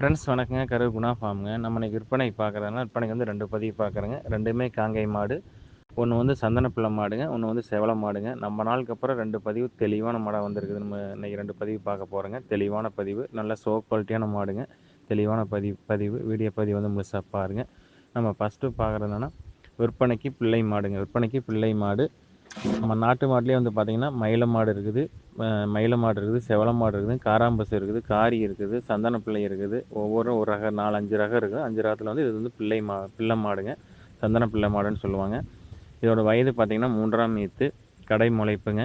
Friends வணக்கங்க. கரூர் குணா ஃபார்முங்க நம்ம இன்றைக்கி விற்பனை பார்க்குறதுனா விற்பனைக்கு வந்து ரெண்டு பதிவு பார்க்குறேங்க. ரெண்டுமே காங்கை மாடு. ஒன்று வந்து சந்தனப்பிள்ளை மாடுங்க. ஒன்று வந்து செவல மாடுங்க. நம்ம நாளுக்கு அப்புறம் ரெண்டு பதிவு தெளிவான மாடாக வந்திருக்குது. நம்ம இன்றைக்கி ரெண்டு பதிவு பார்க்க போகிறோங்க தெளிவான பதிவு நல்ல சோ குவாலிட்டியான மாடுங்க. தெளிவான பதிவு பதிவு வீடியோ பதிவு வந்து முழுசாக பாருங்க. நம்ம ஃபஸ்ட்டு பார்க்குறதுனா விற்பனைக்கு பிள்ளை மாடுங்க. விற்பனைக்கு பிள்ளை மாடு. நம்ம நாட்டு மாட்டிலே வந்து பார்த்திங்கன்னா மயில மாடு இருக்குது. அஹ் மயில மாடு இருக்குது செவல மாடு இருக்குது காராம்பசு இருக்குது காரி இருக்குது சந்தன பிள்ளை இருக்குது. ஒவ்வொரு ஒரு ரக நாலு அஞ்சு ரகம் இருக்குது. அஞ்சு ரகத்தில் வந்து இது வந்து பிள்ளை மா பிள்ளை மாடுங்க. சந்தன பிள்ளை மாடுன்னு சொல்லுவாங்க. இதோட வயது பார்த்திங்கன்னா மூன்றாம் ஈத்து கடை முளைப்புங்க.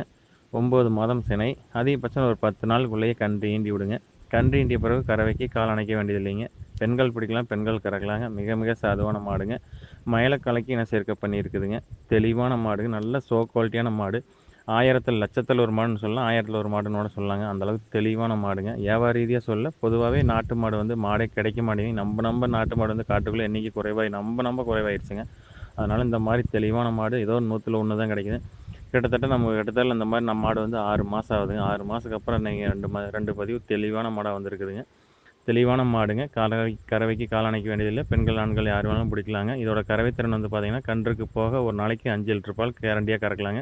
ஒம்பது மாதம் சினை. அதிகபட்சம் ஒரு பத்து நாளுக்குள்ளேயே கன்று ஈண்டி விடுங்க. கன்று ஈண்டிய பிறகு கறவைக்கு கால் அணைக்க வேண்டியது இல்லைங்க பெண்கள் பிடிக்கலாம் பெண்கள் கறக்கலாங்க. மிக மிக சாதுவான மாடுங்க. மயிலக்கலைக்கு இன சேர்க்க பண்ணியிருக்குதுங்க. தெளிவான மாடுங்க நல்ல சோ குவாலிட்டியான மாடு. ஆயிரத்தில் லட்சத்தில் ஒரு மாடுன்னு சொல்லலாம். ஆயிரத்தில் ஒரு மாடுன்னு கூட சொல்லலாங்க அந்தளவுக்கு தெளிவான மாடுங்க. வியாபார ரீதியாக சொல்ல பொதுவாகவே நாட்டு மாடு வந்து மாடே கிடைக்க மாட்டேங்குது. நம்ம நம்ம நாட்டு மாடு வந்து காட்டுக்குள்ளே என்றைக்கு குறைவாகி நம்ம நம்ம குறைவாயிருச்சுங்க. அதனால் இந்த மாதிரி தெளிவான மாடு ஏதோ ஒரு நூற்றில் ஒன்று தான் கிடைக்குது. கிட்டத்தட்ட நம்ம கிட்டத்தட்ட இந்த மாதிரி நம்ம மாடு வந்து ஆறு மாதம் ஆகுதுங்க. ஆறு மாதத்துக்கு அப்புறம் நீங்கள் ரெண்டு மா ரெண்டு பதிவு தெளிவான மாடாக வந்திருக்குதுங்க. தெளிவான மாடுங்க. கறவை கறவைக்கு கால் அணைக்க வேண்டியதில்லை. பெண்கள் ஆண்கள் யார் வேணாலும் பிடிக்கலாங்க. இதோட கறவைத்திறன் வந்து பார்த்திங்கன்னா கன்றுக்கு போக ஒரு நாளைக்கு அஞ்சு லிட்டர் பால் கேரண்டியாக கறக்கலாங்க.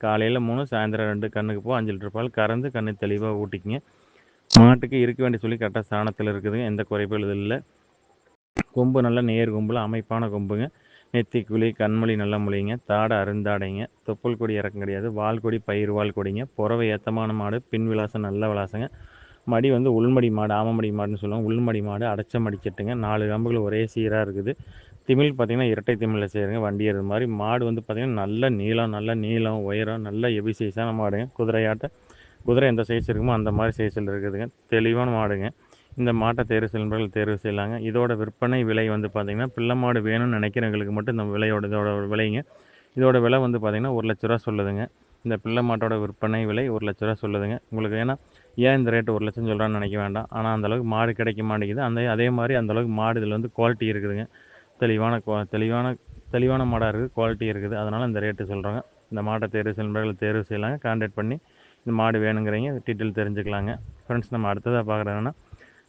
காலையில் மூணு சாயந்தரம் ரெண்டு கண்ணுக்கு போக அஞ்சு லிட்டர் பால் கறந்து கண்ணு தெளிவாக ஊட்டிக்குங்க. மாட்டுக்கு இருக்க வேண்டிய சொல்லி கரெக்டாக சாணத்தில் இருக்குதுங்க. எந்த குறைபாடு இல்லை. கொம்பு நல்ல நேர் கொம்பில் அமைப்பான கொம்புங்க. நெத்தி குழி கண்மொழி நல்ல மொழிங்க. தாடை அருந்தாடைங்க. தொப்புள் கொடி இறக்கம் கிடையாது. வால் கொடி பயிர் வால் கொடிங்க. புறவை ஏத்தமான மாடு. பின் விலாசம் நல்ல விலாசங்க. மடி வந்து உள்மடி மாடு ஆமமடி மாடுன்னு சொல்லுவாங்க. உள்மடி மாடு அடைச்ச மடிக்கட்டுங்க நாலு கம்புகள் ஒரே சீராக இருக்குது. திமிழ் பார்த்திங்கன்னா இரட்டை திமிழில் செய்கிறங்க வண்டி ஏறுற மாதிரி. மாடு வந்து பார்த்திங்கன்னா நல்ல நீளம் நல்ல நீளம் உயரம் நல்ல எபி சைஸான மாடுங்க. குதிரையாட்ட குதிரை எந்த சைஸ் இருக்குமோ அந்த மாதிரி சைஸில் இருக்குதுங்க. தெளிவான மாடுங்க. இந்த மாட்டை தேர்வு செல்பவர்கள் தேர்வு செய்யலாங்க. இதோட விற்பனை விலை வந்து பார்த்திங்கன்னா பிள்ளை மாடு வேணும்னு நினைக்கிறவங்களுக்கு மட்டும் இந்த விலையோட இதோட விலைங்க. இதோட விலை வந்து பார்த்திங்கன்னா ஒரு லட்ச ரூபா சொல்லுதுங்க. இந்த பிள்ளை மாட்டோட விற்பனை விலை ஒரு லட்ச ரூபா சொல்லுதுங்க. உங்களுக்கு ஏன்னா ஏன் இந்த ரேட்டு ஒரு லட்சம் சொல்கிறான்னு நினைக்க வேண்டாம். ஆனால் அந்தளவுக்கு மாடு கிடைக்க மாட்டேங்குது. அந்த அதே மாதிரி அந்தளவுக்கு மாடு இதில் வந்து குவாலிட்டி இருக்குதுங்க. தெளிவான குவா தெளிவான தெளிவான மாடாக இருக்குது குவாலிட்டி இருக்குது. அதனால் இந்த ரேட்டு சொல்கிறாங்க இந்த மாட்டை தேர்வு செய்யணும் தேர்வு செய்யலாங்க. கான்டாக்ட் பண்ணி இந்த மாடு வேணுங்கிறீங்க டீட்டெயில் தெரிஞ்சுக்கலாங்க. ஃப்ரெண்ட்ஸ் நம்ம அடுத்ததாக பார்க்குறதுன்னா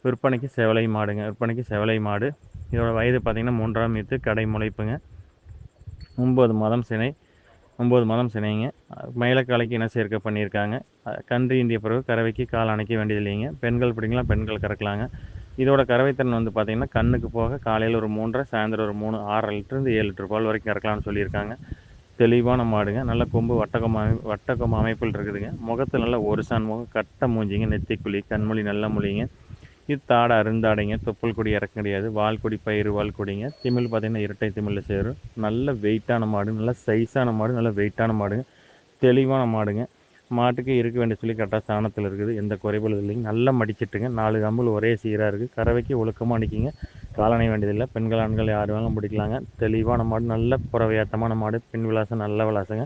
விற்பனைக்கு செவலை மாடுங்க. விற்பனைக்கு செவலை மாடு. இதோட வயது பார்த்திங்கன்னா மூன்றாம் மீத்து கடை முளைப்புங்க. ஒம்பது மாதம் சினை. ஒம்பது மாதம் சினைங்க. மயிலக்காலைக்கு இன சேர்க்க பண்ணியிருக்காங்க. கன்று இந்திய பிறகு கறவைக்கு கால் அணைக்க வேண்டியதில்லைங்க பெண்கள் பிடிங்கலாம் பெண்கள் கறக்கலாங்க. இதோட கறவைத்திறன் வந்து பார்த்திங்கன்னா கண்ணுக்கு போக காலையில் ஒரு மூன்றரை சாயந்தரம் ஒரு மூணு ஆறரை லிட்டருந்து ஏழு லிட்டர் பால் வரைக்கும் கறக்கலாம்னு சொல்லியிருக்காங்க. தெளிவான மாடுங்க. நல்ல கொம்பு வட்டக்கம் அமை அமைப்பில் இருக்குதுங்க. முகத்தில் நல்ல ஒரு சான் முகம் கட்ட மூஞ்சிங்க நெத்திக்குழி கண்மொழி நல்ல மொழிங்க. இது தாடை அருந்தாடைங்க. தொப்புள் கொடி இறக்க கிடையாது வால் கொடி பயிறு வால் கொடிங்க. திமிழ் பார்த்திங்கன்னா இரட்டை திமிழில் சேரும். நல்ல வெயிட்டான மாடு நல்ல சைஸான மாடு நல்ல வெயிட்டான மாடுங்க. தெளிவான மாடுங்க. மாட்டுக்கு இருக்க வேண்டிய சொல்லி கரெக்டாக சாணத்தில் இருக்குது. எந்த குறைபாடு இல்லைங்க. நல்லா மடிச்சிட்டுங்க. நாலு கம்பல் ஒரே சீராக இருக்குது கறவைக்கு ஒழுக்கமாக நிற்கிங்க காலணை வேண்டியதில்லை. பெண்கள் ஆண்கள் யார் வேணாலும் பிடிக்கலாங்க. தெளிவான மாடு நல்ல புறவையாட்டமான மாடு. பின் விலாசம் நல்ல விலாசங்க.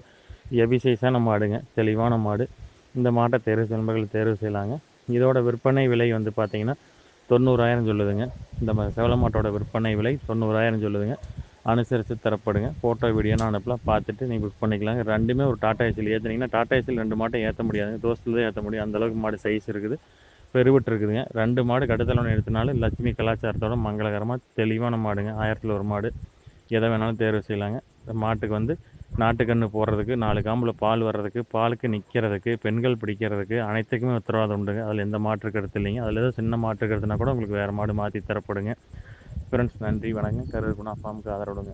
எபி சைஸான மாடுங்க. தெளிவான மாடு. இந்த மாட்டை தேர்வு செல்பர்கள் தேர்வு செய்யலாங்க. இதோட விற்பனை விலை வந்து பார்த்திங்கன்னா தொண்ணூறாயிரம் சொல்லுதுங்க. இந்த செவல மாட்டோட விற்பனை விலை தொண்ணூறாயிரம் சொல்லுதுங்க. அனுசரித்து தரப்படுங்க. ஃபோட்டோ வீடியோன்னு அனுப்பலாம். பார்த்துட்டு நீங்கள் புக் பண்ணிக்கலாங்க. ரெண்டுமே ஒரு டாட்டா ஏசியில் ஏற்றுனீங்கன்னா டாட்டா ஏசியில் ரெண்டு மாட்டை ஏற்ற முடியாதுங்க. தோசத்தில் தான் ஏற்ற முடியும். அந்தளவுக்கு மாடு சைஸ் இருக்குது. பெருவிட்டு இருக்குதுங்க. ரெண்டு மாடு கடுத்தலவன் எடுத்தனாலும் லட்சுமி கலாச்சாரத்தோட மங்களகரமாக தெளிவான மாடுங்க. ஆயிரத்தில் ஒரு மாடு. எதை வேணாலும் தேர்வு செய்யலாங்க. இந்த மாட்டுக்கு வந்து நாட்டுக்கன்று போடுறதுக்கு நாலு காம்பில் பால் வர்றதுக்கு பாலுக்கு நிற்கிறதுக்கு பெண்கள் பிடிக்கிறதுக்கு அனைத்துக்குமே உத்தரவாதம் உண்டுங்க. அதில் எந்த மாற்று கருத்து இல்லைங்க. அதில் ஏதோ சின்ன மாற்று கருத்துனா கூட உங்களுக்கு வேறு மாடு மாற்றி தரப்படுங்க. ஃப்ரெண்ட்ஸ் நன்றி வணக்கம். கருகுணா ஃபார்முக்கு ஆதரவுடுங்க.